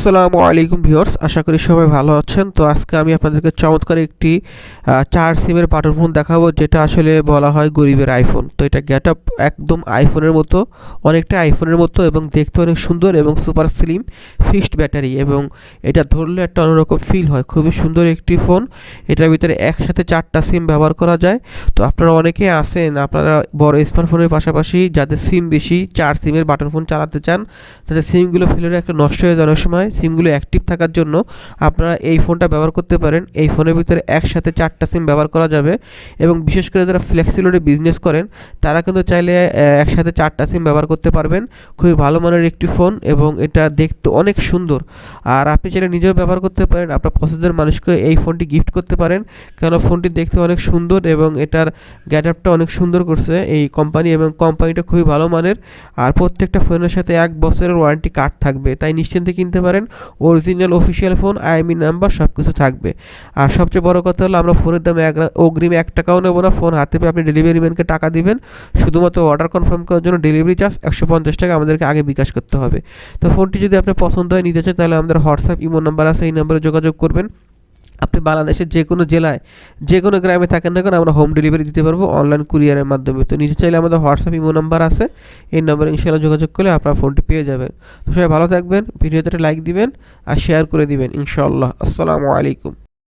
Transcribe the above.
আসসালামু আলাইকুম ভিউয়ার্স, আশা করি সবাই ভালো আছেন। তো আজকে আমি আপনাদেরকে চমৎকার একটি চার সিমের বাটন ফোন দেখাবো, যেটা আসলে বলা হয় গরিবের আইফোন তো এটা গেট আপ একদম আইফোনের মতো, অনেকটা আইফোনের মতো এবং দেখতে অনেক সুন্দর এবং সুপার স্লিম ফিক্সড ব্যাটারি এবং এটা ধরলে একটা অন্যরকম ফিল হয়। খুবই সুন্দর একটি ফোন এটার ভিতরে একসাথে চারটা সিম ব্যবহার করা যায়। তো আপনারা অনেকে আছেন, আপনারা বড় স্মার্টফোনের পাশাপাশি যাদের সিম বেশি, চার সিমের বাটন ফোন চালাতে চান, তাদের সিমগুলো ফেলে একটা নষ্ট হয়ে যাওয়ার সময়। সিমগুলো অ্যাক্টিভ থাকার জন্য আপনারা এই ফোনটা ব্যবহার করতে পারেন। এই ফোনের ভিতরে একসাথে চারটা সিম ব্যবহার করা যাবে এবং বিশেষ করে যারা ফ্লেক্সিলোডে বিজনেস করেন, তারা কিন্তু চাইলে একসাথে চারটা সিম ব্যবহার করতে পারবেন। খুবই ভালো মানের একটি ফোন এবং এটা দেখতে অনেক সুন্দর। আর আপনি চাইলে নিজেও ব্যবহার করতে পারেন। আপনার পছন্দের মানুষকে এই ফোনটি গিফট করতে পারেন। কেন ফোনটি দেখতে অনেক সুন্দর এবং এটার গ্যাটআপটা অনেক সুন্দর করছে। এই কোম্পানি এবং কোম্পানিটা খুবই ভালো মানের। আর প্রত্যেকটা ফোনের সাথে এক বছরের ওয়ারেন্টি কার্ড থাকবে। তাই নিশ্চিন্তে কিনতে পারেন। Original official phone IMEI number সব কিছু থাকবে। আর সবচেয়ে বড় কথা হলো, আমরা ফোনের দামে এক অগ্রিম এক টাকাও নেব না। ফোন হাতে পেয়ে আপনি ডেলিভারি ম্যানকে টাকা দিবেন। শুধুমাত্র অর্ডার কনফার্ম করার জন্য ডেলিভারি চার্জ একশো পঞ্চাশ টাকা আমাদেরকে আগে বিকাশ করতে হবে। তো ফোনটি যদি আপনার পছন্দ হয়, নিতে চান, তাহলে আমাদের হোয়াটসঅ্যাপ ইমো নাম্বার আছে, এই নাম্বারে যোগাযোগ করবেন। আপনি বাংলাদেশের যে কোনো জেলায় যে কোনো গ্রামে থাকেন না কেন, আমরা হোম ডেলিভারি দিতে পারব অনলাইন কুরিয়ারের মাধ্যমে। তো নিজে চাইলে আমাদের হোয়াটসঅ্যাপ ইমো নাম্বার আছে। এই নম্বরে ইনশাল্লাহ যোগাযোগ করলে আপনার ফোনটি পেয়ে যাবেন। তো সবাই ভালো থাকবেন, ভিডিওতে লাইক দিবেন আর শেয়ার করে দিবেন ইনশাল্লাহ আসসালামু আলাইকুম।